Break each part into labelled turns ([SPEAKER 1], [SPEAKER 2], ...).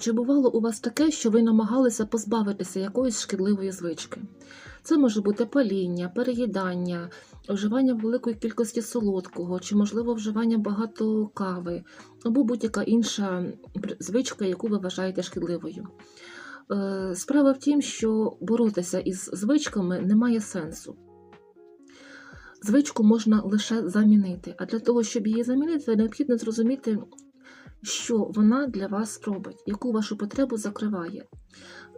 [SPEAKER 1] Чи бувало у вас таке, що ви намагалися позбавитися якоїсь шкідливої звички? Це може бути паління, переїдання, вживання великої кількості солодкого, чи, можливо, вживання багато кави, або будь-яка інша звичка, яку ви вважаєте шкідливою. Е, Справа в тім, що боротися із звичками немає сенсу. Звичку можна лише замінити, а для того, щоб її замінити, необхідно зрозуміти, що вона для вас робить, яку вашу потребу закриває.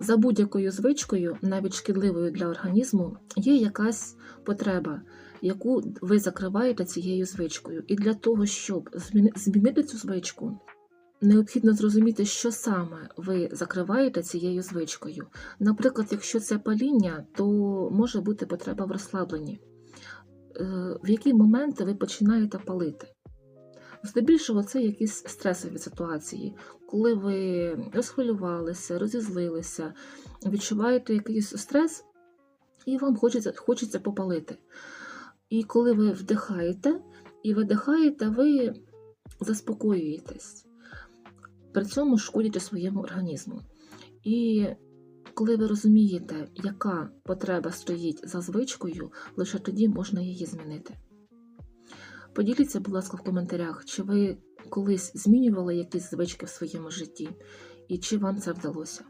[SPEAKER 1] За будь-якою звичкою, навіть шкідливою для організму, є якась потреба, яку ви закриваєте цією звичкою. І для того, щоб змінити цю звичку, необхідно зрозуміти, що саме ви закриваєте цією звичкою. Наприклад, якщо це паління, то може бути потреба в розслабленні. Е, В які моменти ви починаєте палити? Здебільшого це якісь стресові ситуації, коли ви розхвилювалися, розізлилися, відчуваєте якийсь стрес, і вам хочеться, хочеться попалити. І коли ви вдихаєте і видихаєте, ви заспокоюєтесь, при цьому шкодите своєму організму. І коли ви розумієте, яка потреба стоїть за звичкою, лише тоді можна її змінити. Поділіться, будь ласка, в коментарях, чи ви колись змінювали якісь звички в своєму житті, і чи вам це вдалося.